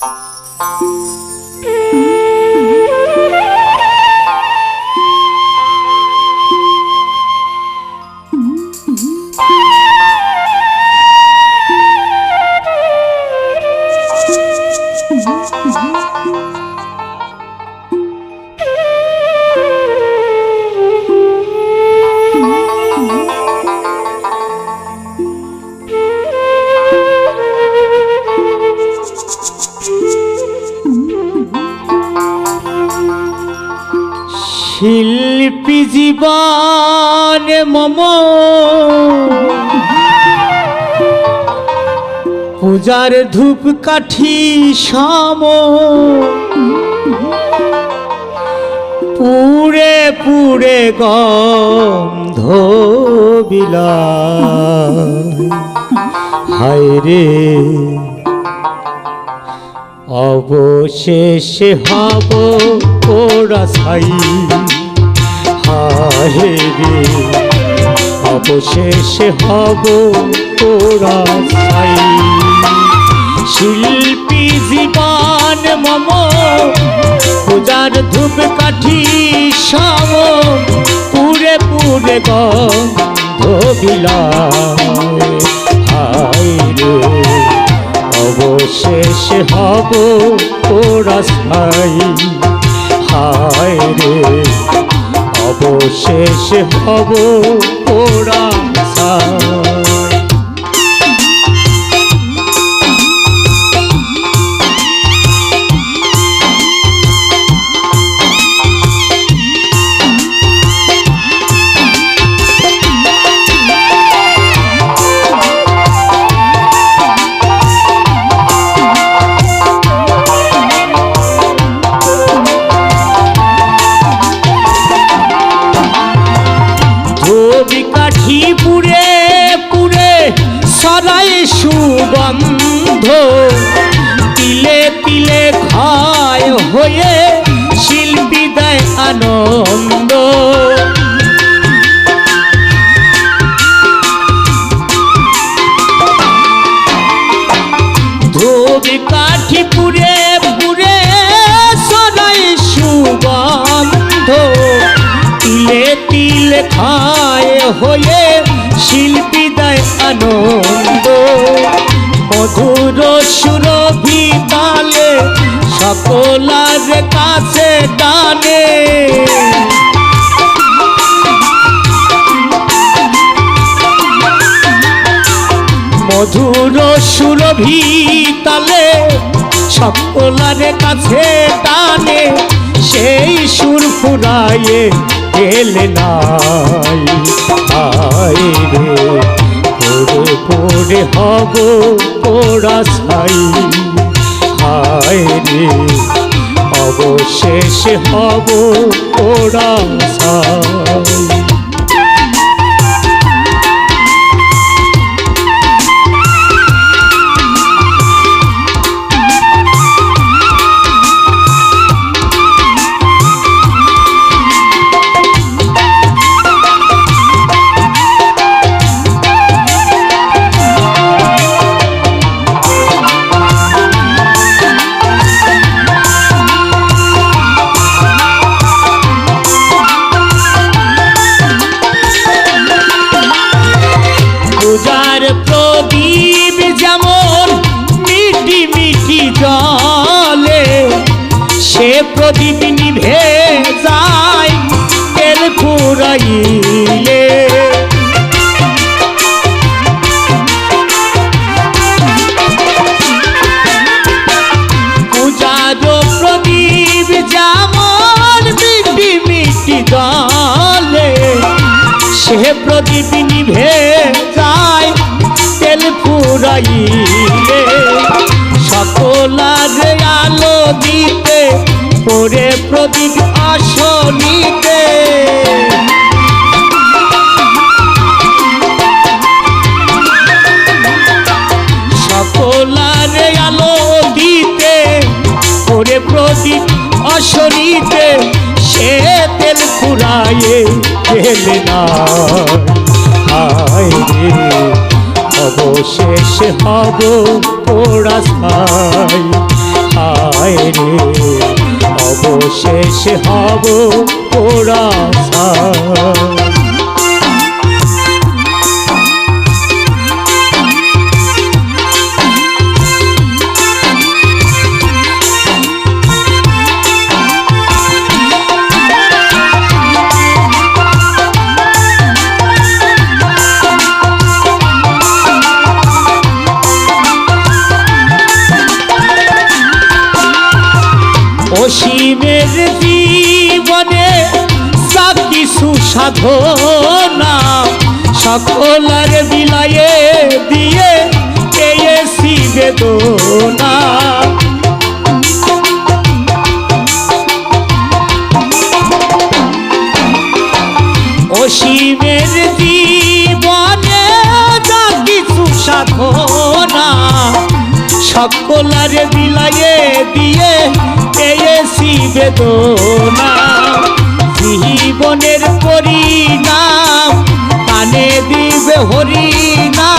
Mm-hmm. শিল্পী জীবন মম। পূজার ধূপ কাঠি সম। পুরে পুরে গন্ধ বিলায়। হায় রে। অবশেষে হব ওরা ছাই হায় রে, অবশেষে হব ওরা ছাই শিল্পী জীবন মম, পূজার ধূপ কাঠি সম, পুরে পুরে গন্ধ বিলায়। অবশেষে হব ওরা স্থায়ী। হায় রে অবশেষ হব ওরা স্থায়ী। ধোবি কাঠি পুরে পুরে সরাই সুগন্ধ। তিলে তিলে ক্ষয় হয়ে শিল্পী দেয় আনন্দ। সরাই সুগন্ধ। তিলে তিলে হয়ে শিল্পী দেয় আনন্দ। মধুর সুরভি তালে সকলার কাছে টানে। মধুর সুরভি তালে সকলার কাছে টানে। সেই সুর ফুরায়ে এলে নাই। আয় রে, পড়ে পড়ে হব ওরা ছাই। হায় রে, অবশেষে হব ওরা ছাই। প্রদীপ নিভে যায়, তেল ফুরাইলে। পূজার প্রদীপ যেমন মিটি মিটি জলে, সে প্রদীপ নিভে যায়, তেল ফুরাইলে। সকলার আলো দিতে হায় রে অবশেষে হব পোড়া ছাই। হায় রে অবশেষে হব পোড়া অসীমের সাধনা সকলার বিলায়ে দিয়ে পেয়েছি বেদনা। অসীমের জীবনে যা কিছু সাধনা সকলার বিলায়ে দিয়ে পেয়েছি বেদনা। জীবনের পরিণাম কানে দিবে হরিনাম।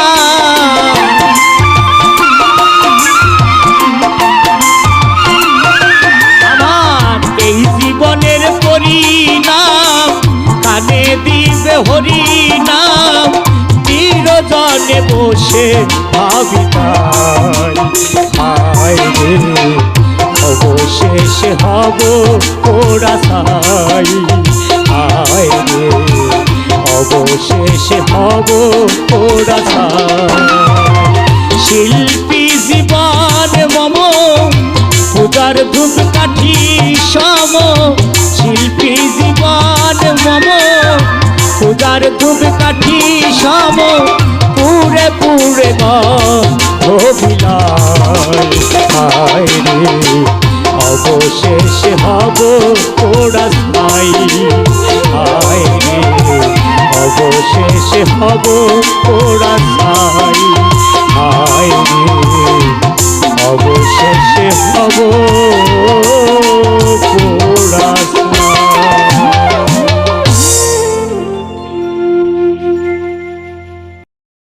আমার এই জীবনের পরিণাম, কানে দিবে হরিনাম চিরজনে বসে ভাবিতাই হায় রে, অবশেষে হব ওরা সাই পূজার ধূপ কাঠি সম, শিল্পী জীবন মম। পূজার ধূপ কাঠি সম, পুরে পুরে গবিলায় হায় হব ওরা স্থায়ী হায় রে, অবশেষে হব ওরা স্থায়ী